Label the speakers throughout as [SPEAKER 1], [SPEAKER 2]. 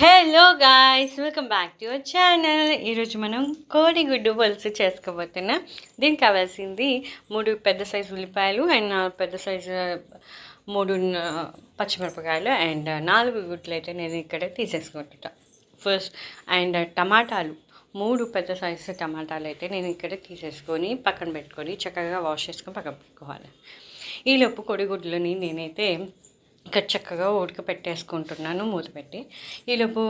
[SPEAKER 1] Hello guys welcome back to your channel ఈరోజు మనం కోడిగుడ్డు పులుసు చేసుకోబోతున్నాం. దీనికి కావాల్సింది మూడు పెద్ద సైజు ఉల్లిపాయలు అండ్ పెద్ద సైజు మూడు పచ్చిమిరపకాయలు అండ్ నాలుగు గుడ్లు అయితే నేను ఇక్కడ తీసేసుకుంటా ఫస్ట్ అండ్ టమాటాలు. మూడు పెద్ద సైజు టమాటాలు అయితే నేను ఇక్కడ తీసేసుకొని పక్కన పెట్టుకొని చక్కగా వాష్ చేసుకొని పక్కన పెట్టుకోవాలి. ఈలోపు కోడిగుడ్లని నేనైతే ఇక్కడ చక్కగా ఉడక పెట్టేసుకుంటున్నాను మూత పెట్టి. ఈలోపు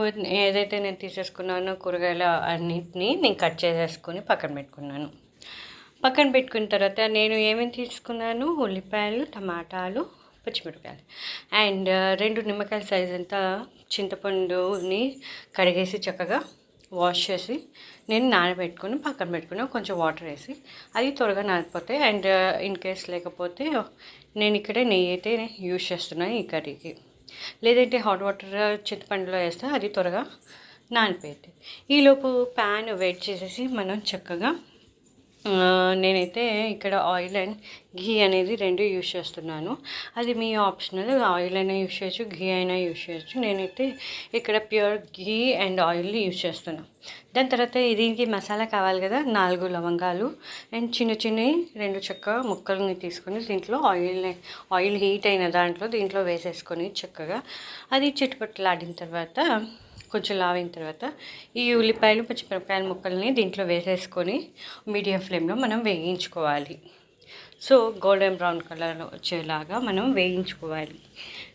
[SPEAKER 1] ఏదైతే నేను తీసేసుకున్నానో కూరగాయల అన్నింటినీ నేను కట్ చేసేసుకొని పక్కన పెట్టుకున్నాను. పక్కన పెట్టుకున్న తర్వాత నేను ఏమేమి తీసుకున్నాను? ఉల్లిపాయలు టమాటాలు పచ్చిమిరపకాయలు. అండ్ రెండు నిమ్మకాయల సైజ్ అంతా చింతపండుని కడిగేసి చక్కగా వాష్ చేసి నేను నానబెట్టుకుని పక్కన పెట్టుకుని కొంచెం వాటర్ వేసి అది త్వరగా నానిపోతాయి. అండ్ ఇన్ కేస్ లేకపోతే నేను ఇక్కడ నెయ్యి అయితే యూజ్ చేస్తున్నాను ఈ కర్రీకి. లేదంటే హాట్ వాటర్ చింతపండులో వేస్తే అది త్వరగా నానిపోయింది ఈలోపు ప్యాన్ వెయిట్ చేసేసి మనం చక్కగా నేనైతే ఇక్కడ ఆయిల్ అండ్ ఘీ అనేది రెండు యూజ్ చేస్తున్నాను. అది మీ ఆప్షనల్. ఆయిల్ అయినా యూజ్ చేయొచ్చు ఘీ అయినా యూజ్ చేయొచ్చు. నేనైతే ఇక్కడ pure ghee and oil use చేస్తున్నాను దాని తర్వాత దీనికి మసాలా కావాలి కదా నాలుగు లవంగాలు అండ్ చిన్న చిన్న రెండు చెక్క ముక్కలని తీసుకొని దీంట్లో ఆయిల్ ఆయిల్ హీట్ అయిన దాంట్లో దీంట్లో వేసేసుకొని చక్కగా అది చిట్టుపట్లాడిన తర్వాత కొంచెం లావిన తర్వాత ఈ ఉల్లిపాయలు పచ్చిమిరపకాయల ముక్కల్ని దీంట్లో వేసేసుకొని మీడియం ఫ్లేమ్లో మనం వేయించుకోవాలి. సో గోల్డెన్ బ్రౌన్ కలర్ వచ్చేలాగా మనం వేయించుకోవాలి.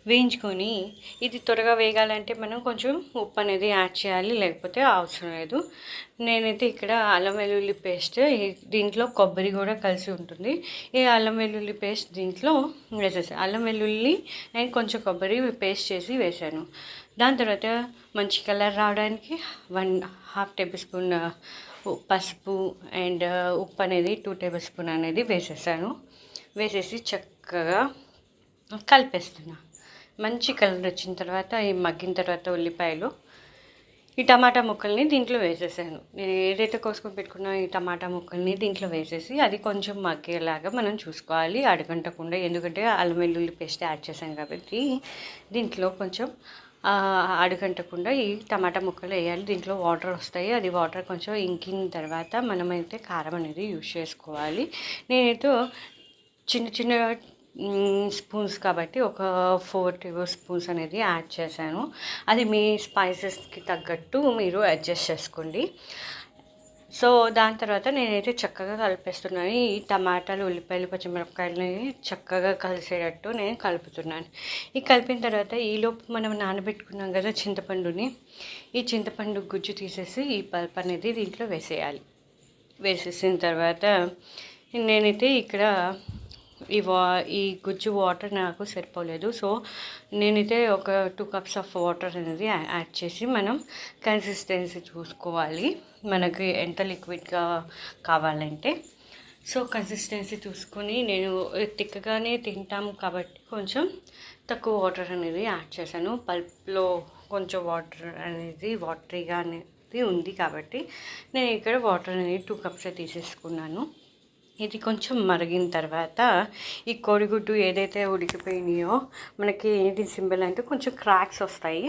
[SPEAKER 1] వేయించుకొని ఇది త్వరగా వేగాలంటే మనం కొంచెం ఉప్పు అనేది యాడ్ చేయాలి లేకపోతే అవసరం లేదు. నేనైతే ఇక్కడ అల్లం వెల్లుల్లి పేస్ట్ దీంట్లో కొబ్బరి కూడా కలిసి ఉంటుంది. ఈ అల్లం వెల్లుల్లి పేస్ట్ దీంట్లో వేసేసాను అల్లం వెల్లుల్లి అండ్ కొంచెం కొబ్బరి పేస్ట్ చేసి వేసాను. దాని తర్వాత మంచి కలర్ రావడానికి వన్ హాఫ్ టేబుల్ స్పూన్ పసుపు అండ్ ఉప్పు అనేది టూ టేబుల్ స్పూన్ అనేది వేసేసాను. వేసేసి చక్కగా కలిపేస్తున్నా. మంచి కలర్ వచ్చిన తర్వాత ఈ మగ్గిన తర్వాత ఉల్లిపాయలు ఈ టమాటా ముక్కల్ని దీంట్లో వేసేసాను. నేను ఏదైతే కోసుకొని పెట్టుకున్నా ఈ టమాటా ముక్కల్ని దీంట్లో వేసేసి అది కొంచెం మగ్గేలాగా మనం చూసుకోవాలి. అడగంటకుండా ఎందుకంటే అల్లం వెల్లుల్లి పేస్ట్ యాడ్ చేసాం కాబట్టి దీంట్లో కొంచెం అడుగంటకుండా ఈ టమాటా ముక్కలు వేయాలి. దీంట్లో వాటర్ వస్తాయి. అది వాటర్ కొంచెం ఇంకిన తర్వాత మనమైతే కారం అనేది యూజ్ చేసుకోవాలి. నేనైతే చిన్న చిన్న స్పూన్స్ కాబట్టి ఒక ఫోర్ టేబుల్ స్పూన్స్ అనేది యాడ్ చేశాను. అది మీ స్పైసెస్కి తగ్గట్టు మీరు అడ్జస్ట్ చేసుకోండి. సో దాని తర్వాత నేనైతే చక్కగా కలిపేస్తున్నాను. ఈ టమాటాలు ఉల్లిపాయలు పచ్చిమిరపకాయలని చక్కగా కలిసేటట్టు నేను కలుపుతున్నాను. ఈ కలిపిన తర్వాత ఈలోపు మనం నానబెట్టుకున్నాం కదా చింతపండుని ఈ చింతపండు గుజ్జు తీసేసి ఈ పల్ప్ అనేది దీంట్లో వేసేయాలి. వేసేసిన తర్వాత నేనైతే ఇక్కడ ఈ వా ఈ గుజ్జు వాటర్ నాకు సరిపోలేదు. సో నేనైతే ఒక టూ కప్స్ ఆఫ్ వాటర్ అనేది యాడ్ చేసి మనం కన్సిస్టెన్సీ చూసుకోవాలి. మనకి ఎంత లిక్విడ్గా కావాలంటే. సో కన్సిస్టెన్సీ చూసుకొని నేను తిక్కగానే తింటాం కాబట్టి కొంచెం తక్కువ వాటర్ అనేది యాడ్ చేశాను. పల్ప్లో కొంచెం వాటర్ అనేది వాటరీగా అనేది ఉంది కాబట్టి నేను ఇక్కడ వాటర్ అనేది టూ కప్స్ తీసేసుకున్నాను. ఇది కొంచెం మరిగిన తర్వాత ఈ కోడిగుడ్డు ఏదైతే ఉడికిపోయినాయో మనకి ఏంటి సింబల్ అంటే కొంచెం క్రాక్స్ వస్తాయి.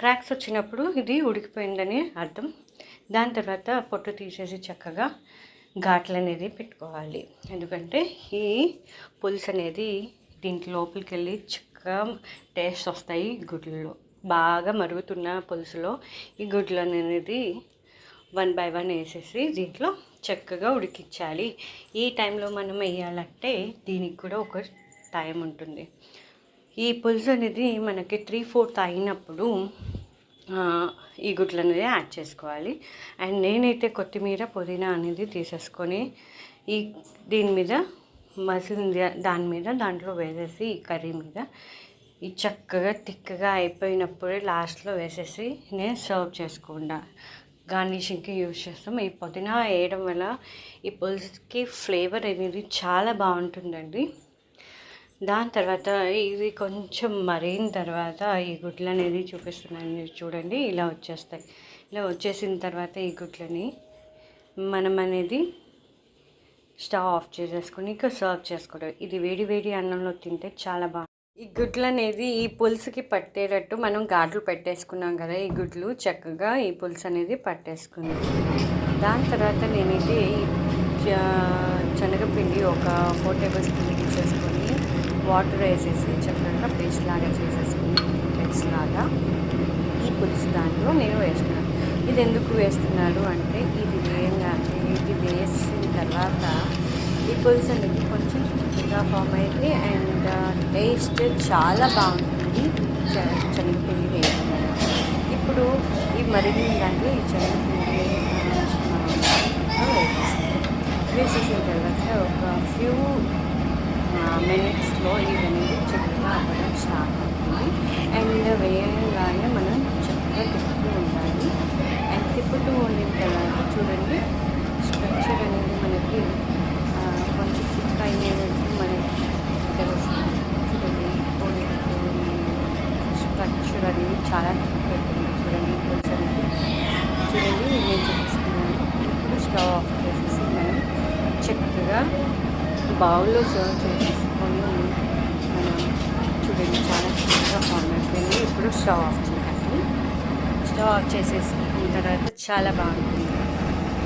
[SPEAKER 1] క్రాక్స్ వచ్చినప్పుడు ఇది ఉడికిపోయిందని అర్థం. దాని తర్వాత పొట్టు తీసేసి చక్కగా ఘాట్లు అనేది పెట్టుకోవాలి. ఎందుకంటే ఈ పులుసు అనేది దీంట్లో లోపలికి వెళ్ళి చక్కగా టేస్ట్ వస్తాయి గుడ్లలో. బాగా మరుగుతున్న పులుసులో ఈ గుడ్లు అనేది వన్ బై వన్ వేసేసి దీంట్లో చక్కగా ఉడికించాలి. ఈ టైంలో మనం వేయాలంటే దీనికి కూడా ఒక టైం ఉంటుంది. ఈ పులుసు అనేది మనకి త్రీ ఫోర్త్ అయినప్పుడు ఈ గుడ్లు అనేది యాడ్ చేసుకోవాలి. అండ్ నేనైతే కొత్తిమీర పుదీనా అనేది తీసేసుకొని ఈ దీని మీద మసింది దాని మీద దాంట్లో వేసేసి ఈ కర్రీ మీద ఈ చక్కగా తిక్కగా అయిపోయినప్పుడే లాస్ట్లో వేసేసి నేను సర్వ్ చేసుకుంటా గార్నిషింగ్కి యూజ్ చేస్తాం. ఈ పుదీనా వేయడం వల్ల ఈ పులుసుకి ఫ్లేవర్ అనేది చాలా బాగుంటుందండి. దాని తర్వాత ఇది కొంచెం మరిగిన తర్వాత ఈ గుడ్లు అనేది చూపిస్తున్నాను. మీరు చూడండి ఇలా వచ్చేస్తాయి. ఇలా వచ్చేసిన తర్వాత ఈ గుడ్లని మనం అనేది స్టవ్ ఆఫ్ చేసేసుకుని ఇంకా సర్వ్ చేసుకోవడం. ఇది వేడి వేడి అన్నంలో తింటే చాలా బాగుంటుంది ఈ గుడ్లు అనేది ఈ పులుసుకి పట్టేటట్టు మనం ఘాట్లు పెట్టేసుకున్నాం కదా ఈ గుడ్లు చక్కగా ఈ పులుసు అనేది పట్టేసుకున్నాం దాని తర్వాత నేనైతే శనగపిండి ఒక ఫోర్ టేబుల్ స్పూన్ తీసేసుకొని వాటర్ వేసేసి చక్కగా పేస్ట్ లాగా చేసేసుకుని పేస్ట్ లాగా ఈ పులుసు దాంట్లో నేను వేస్తున్నాను. ఇది ఎందుకు వేస్తున్నారు అంటే ఇది వేయంగా ఇది వేసిన తర్వాత ఈ పులుసు అనేది కొంచెం చిక్కగా ఫామ్ అయింది అండ్ టేస్ట్ uh, చాలా బాగుంటుంది. చ- శనగపిండి వేసి ఇప్పుడు ఈ మరిగిన దాంట్లో ఈ శనగపిండి వేసేసిన తర్వాత ఒక ఫ్యూ మినిట్స్లో ఇవన్నీ అనేది చక్కగా అవ్వడం స్టార్ట్ అవుతుంది. అండ్ వే మనం చక్కగా తిప్పుతూ ఉండాలి అండ్ తిప్పుతూ ఉండిన తర్వాత చూడండి స్ట్రక్చర్ అనేది మనకి ఆ, కొంచెం థిక్ అయినది మనకి తెలుస్తుంది చూడండి కోడి స్ట్రక్చర్ చాలా చూడండి పులుసు అనేది చూడండి నేను చూపిస్తున్నాను. ఇప్పుడు స్టవ్ ఆఫ్ చేసేసి మనం చక్కగా బౌల్లో సర్వ్ చేసేసుకొని మనం చూడండి చాలా చక్కగా బాగుంటుంది ఇప్పుడు స్టవ్ ఆఫ్ చేయాలి స్టవ్ ఆఫ్ చేసేసుకున్న తర్వాత చాలా బాగుంటుంది.